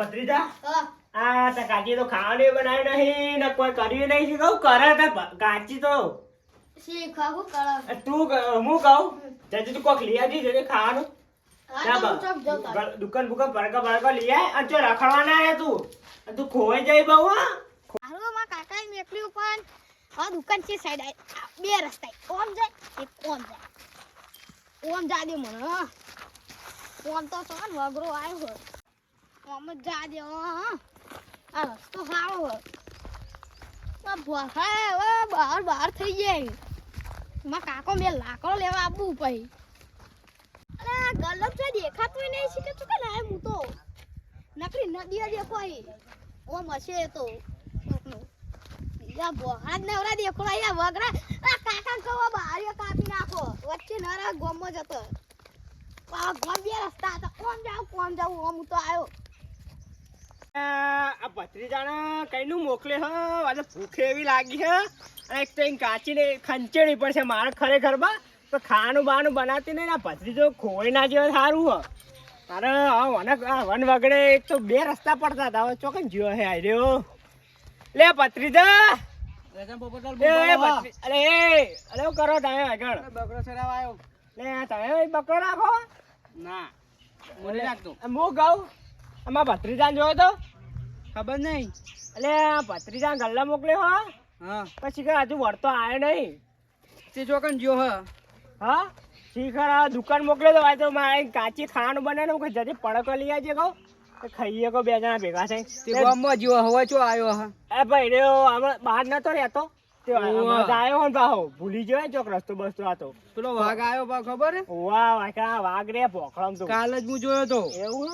ભત્રીજા. આ તો કાચી તો ખાવાનું બનાવ્યું નહીં ને કોઈ કર્યું નહીં. શું કરે તો કાચી તો. તું હું કહું? જજે તું કોક લઈ આવજે જજે ખાવાનું. દુકાન બુકાન ભરકા ભરકા લઈ આય. અને જો રખડવાના રે તું? તું ખોવાઈ જાય બહુ હા. મારા કાકાએ મેકલ્યું પણ આ દુકાન છે સાઈડ બે રસ્તા ઓમ જાય એક ઓમ જાય. ઓમ જા દે મને. ઓમ તો તો ને વગરો આવ્યો ઓમ જ જા દે હા. આ રસ્તો સારો ભોખા હવે બહાર બહાર થઈ જાય. મારા કાકો મેં લાકડો લેવા આપવું પછી. અરે ગલબ છે, દેખાતું નહીં છે કે લાય હું તો. નકરી નદીઓ દેખાય ઓમ હશે તો. કોકનું. ભોખા જ નવરા દેખો યા વગરા. આ કાકા કહો બારીઓ કાપી નાખો. વચ્ચે નરા ગોમમાં જતો. આ ગોમ બે રસ્તા હતા. કોણ જાવ કોણ જાવ હું તો આવ્યો આ ભત્રીજાને કઈનું મોકલે હ? આજે ભૂખ એવી લાગી હ. અને એક તો એમ કાચીને ખંચેડી પડશે મારે તો ખાવાનું બાનું બનાવતી નહીં આ ભત્રીજો ખોવાઈ ના જેવો સારું હ. વન વન વગડે એક તો બે રસ્તા પડતા હતા. હવે ચોકન હે આર્યો લે ભત્રીજા. અરે અરે કરો તમે આગળ? બકરો આવ્યો લે તમે બકરો રાખો. ના મને લાગતો હું કહું આમાં ભત્રીજા જોયો તો? ખબર નહીં? એટલે ભત્રીજા ગલ્લા મોકલે હો. હા. પછી કે હજુ વળતો આવ્યો નહીં. તે ચોકન જો હ. હા? શીખર આ દુકાન મોકલ્યો તો તો મારે કાચી ખાવાનું ને હું જતી પડકો લઈ આવજે કહું. ખાઈએ કહો બે જણા ભેગા થઈ તે ગામમાં જો હવે ચો આવ્યો હ? એ ભાઈ રે હમણાં બહાર નતો રહેતો. તે આવ્યો ને પાહો. ભૂલી ગયો ચોક રસ્તો બસ્તો આતો પેલો વાઘ આવ્યો બા ખબર? વાહ વાંકા વાઘ રે ભોખળમ તો. કાલ જ હું જોયો તો. એવું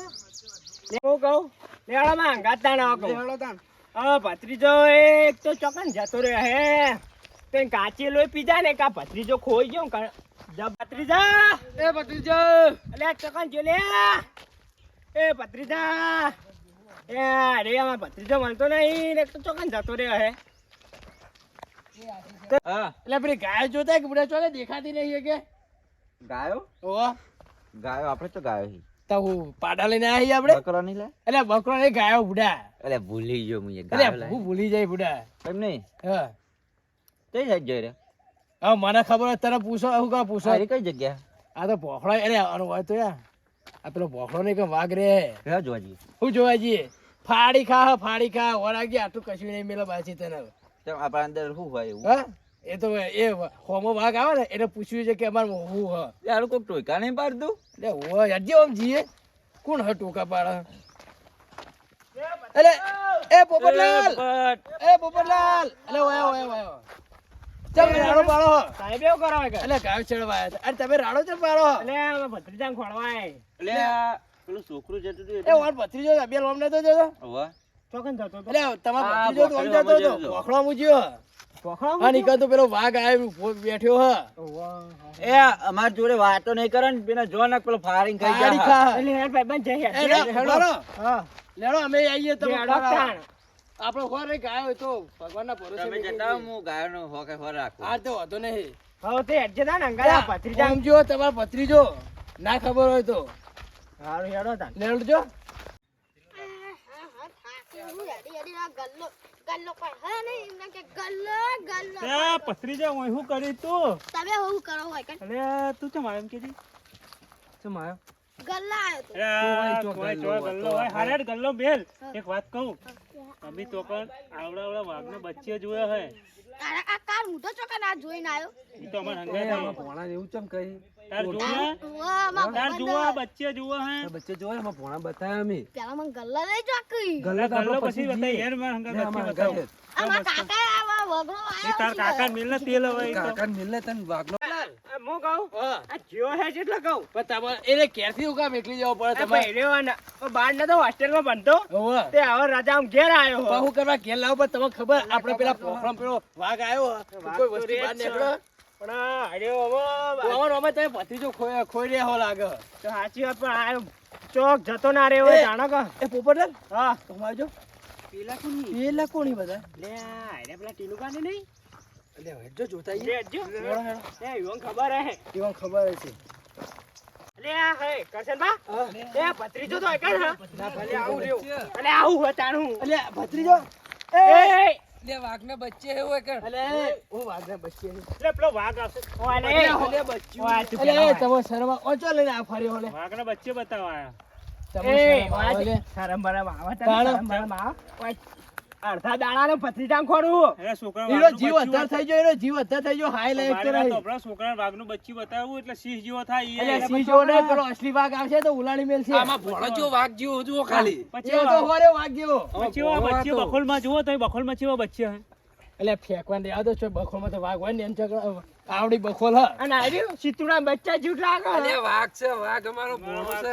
હે? લે હું કહું? લેવાડામાં અંગાત તાણા કહું લેવડો તાન. હા ભત્રીજો એક તો ચોકન જતો રહ્યો હે. તો કાચી લોહી પીધા ને કા ભત્રીજો ખોઈ ગયો કા- જા ભત્રીજા. એ ભત્રીજો. અલે ચોકન જો લે. એ ભત્રીજા. એ અરે આમાં ભત્રીજો મળતો નહીં એક તો ચોકન જતો રહ્યો હે. એટલે પેલી ગાય જોતા કે બધા ચોકે દેખાતી નહીં કે? ગાયો? ઓહો. ગાયો આપણે તો ગાયો છે તો હું પાડા લઈને આવી આપણે બકરો નહીં લે? એટલે બકરો ને ગાયો બુડા એટલે ભૂલી ગયો મુએ ગાયો હું ભૂલી જાય બુડા કેમ નહીં? હા. કઈ સાઈડ જઈ રહ્યા? હા મને ખબર હોય તને પૂછો હું કા પૂછો? સારી કઈ જગ્યા આ તો ભોખડો અરે હોય તો યાર. આ પેલો ભોખડો નહીં કે વાઘ રે. ક્યાં જોવા જઈએ? હું જોવા જઈએ. ફાડી ખા હ, ફાડી ખા વરાગી આટલું કશું નહીં મેલો બાજી તને આપણા અંદર શું હોય એવું? હા? એ તો એ હોમો વાઘ આવે ને એને પૂછ્યું છે કે અમારે હું. હ યાર કોક ટોકા નહીં પાડતું? એટલે હું હજી આમ જઈએ કોણ હ ટોકા પાડે? એટલે એ પોપટલાલ! એ પોપટલાલ! એટલે ઓય ઓય ઓય ચમ રાડો પાડો સાહેબ એવું કરો એટલે ગાય ચડવા આવ્યા અરે તમે રાડો ચમ પાડો એટલે ભત્રીજા ખોળવાય. એટલે પેલું છોકરું જતું હતું એ ઓર ભત્રીજો બે લોમ નતો જતો હવે. ચોકન જતો એટલે તમારો હા, ભત્રીજો તો આમ બોખડો જતો હતો. જતો. મૂજ્યો હા. તો પેલો વાઘ આવ્યો બેઠ્યો હ. એ અમાર જોડે વાતો નહીં કરે ને પેલા જો ને પેલો ફારિંગ ખાઈ ગાડી એટલે હેડ ભાઈ બંધ જઈ હેડ હા. લેડો અમે આવીએ તમે આપણો ખોર રે ગાયો તો ભગવાનના ભરોસે તમે જતા હું ગાયોનો હોકે હોર રાખું. હા તો વાંધો નહીં. હવે તે હેડ જતા ને અંગારા ભત્રીજા સમજો તમારો ભત્રીજો. ના ખબર હોય તો. હારું હેડો તા લેડજો ગલ્લો ગલ્લો પણ હે નહીં એમને કે ગલ્લો ગલ્લો. ભત્રીજા હું શું કરી તું? તમે હું કરો હોય કે? અરે તું ચમ ગલ્લા આવ્યો તો. ગલ્લો બેલ. એક વાત કહું. અમે તો પણ આવડા આવડા વાઘના બચ્ચે જોયા હે. તારા આ કાર હું તો ચોકા ના જોઈને આવ્યો ઈ તો અમાર હંગાય ભોણા એવું ચમ કહી તાર જોવા? તાર જોવા બચ્ચે જોવા હે? બચ્ચે જોયે એમાં ભોણા બતાવ્યા અમે. પેલા મને ગલ્લા લઈ જા કઈ. ગલ્લા તો પછી બતાય. યાર માર હંગાય લે, બચ્ચે આમાં બતાવો. કાકા આવા વગરો આયો તાર કાકા મિલને તેલ હવે કાકા મિલને તન વાઘનો હું કહું? આ જીઓ હે જેટલો કહું. પણ તમારે એને ક્યારથી ઉગામ એકલી જવો પડે તમારે? બાર ન તો હોસ્ટેલમાં ભણતો તે હવે રાજા આમ ઘેર આવ્યો હું કરવા ઘેર લાવો પણ તમને ખબર આપણે પેલા પોખરમ પેલો વાઘ આવ્યો કોઈ વસ્તુ બહાર નીકળ્યો પણ હર્યો હવે અમાર અમે તમે ભત્રીજો ખોઈ ખોઈ રહ્યા લાગે. તો સાચી વાત પણ આ ચોક જતો ના રે હોય જાણો કે? એ પોપટલાલ હા. તો આવજો પેલા કોની? પેલા કોની બધા? લે આ પેલા ટીનુ ને નહીં? લે હેડજો જોતા ખબર હે. ઈવન ખબર છે અલે આ હે કરશનબા એ ભત્રીજો તો એકણ હે. ભલે આવું રહ્યું. અને આવું હોતાનું અલે ભત્રીજો? એ! એ લે વાઘના બચ્ચે એવું કર અલે હું વાઘના બચ્ચે એટલે પેલો વાઘ આવશે. ઓલે અલે બચ્ચું. અલે તમે શરમા ઓચો લઈને આ ફર્યો ઓલે વાઘના બચ્ચે બતાવાયા તમે શરમ આવે વાઘ લે. શરમ બરમ આવે. તને તાણે. ને પથરી ટાંગ અડધા ખોડું એ છોકરા એનો જીવ અત્યાર થઈ ગયો એનો જીવ અત્યાર થઈ ગયો તો નહીં આપણા છોકરા વાઘનું બચ્ચું બતાવવું એટલે સિંહ જેવો થાય. એટલે સિંહ જેવો ને પેલો અસલી વાઘ આવશે તો ઉલાળી મેલશે. આમાં ભોળો જો વાઘ જેવો જુઓ ખાલી. પછી એ તો હોરે વાઘ જેવો. પછી બચ્ચી બખોલ બખોલમાં જુઓ તો બખોલમાં ચેવા બચ્ચી હે. એટલે ફેંકવા દે આ તો છો બખોલમાં તો વાઘ હોય ને એમ ચકડા આવડી બખોલ. અને આર્યું સીતુડા બચ્ચા જૂઠ લાગે. વાઘ છે વાઘ અમારો મારા છે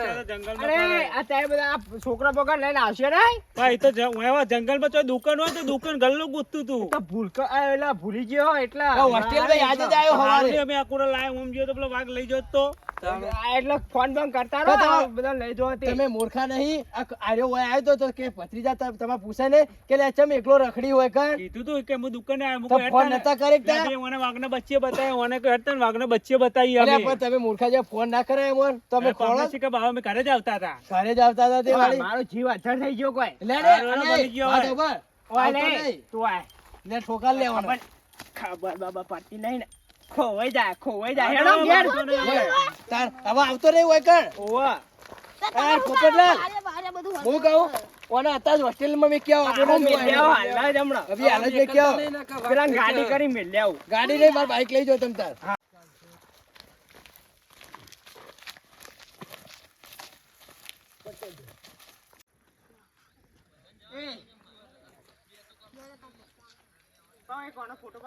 અરે આ તારે બધા આ છોકરા બોકરા લઈને આવશે ને ભાઈ તો એવા જંગલમાં તો દુકાન હોય તો દુકાન ગલ્લો ગુંથતું તું. તો ભૂલ એલા ભૂલી ગયો એટલા. હોસ્ટેલ તો યાદ જ આવ્યો હવારે. અમે આકુરા લાય ઓમ ગયો તો પેલો વાઘ લઈ જતો તો. આ એટલે ફોન બંધ કરતા રહો બધા લઈ જો તમે મૂર્ખા નહીં. આ આર્યો હોય આવ્યો તો- કે ભત્રીજા તમે પૂછે ને કે લે ચમ એકલો રખડી હોય કર કીધું તું કે હું દુકાને આવ્યો. ફોન નતા કરે મને વાઘના બચ્ચે બતાવ્યા. મને કહ્યું હેડતા ને વાઘના બચ્ચે બતાવી અમે. પણ તમે મૂર્ખા જે ફોન ના કરે એમ તમે અરે ખોળો. તમને શી ખબર, ઘરે જ આવતા હતા. ઘરે જ આવતા હતા તે વાળી? મારો જીવ અધર થઈ ગયો કોઈ. લે રે હારું, હારું, બની ગયો વાત હવે. ખબર? ઓય આવતો લે નહીં. તું આય લે ઠોકાર લેવાનો. ખબર ખબર બાબા પડતી નહીં ને ખોવાઈ જાય ખોવાઈ જાય હેડો ઘેર તાર હવે આવતો નહીં હોય કર ઓવા પોપટલાલ. હું કહું? ઓને અત્યારે જ હોસ્ટેલમાં મેં ક્યાં આપણો મેલ્યા હાલા જ હમણાં. અભી હાલ જ મેં ક્યાં? પેલા ગાડી કરી મેલ્યા આવું. ગાડી નહીં માર બાઈક લઈ જો તમ તાર. કોનો ફોટો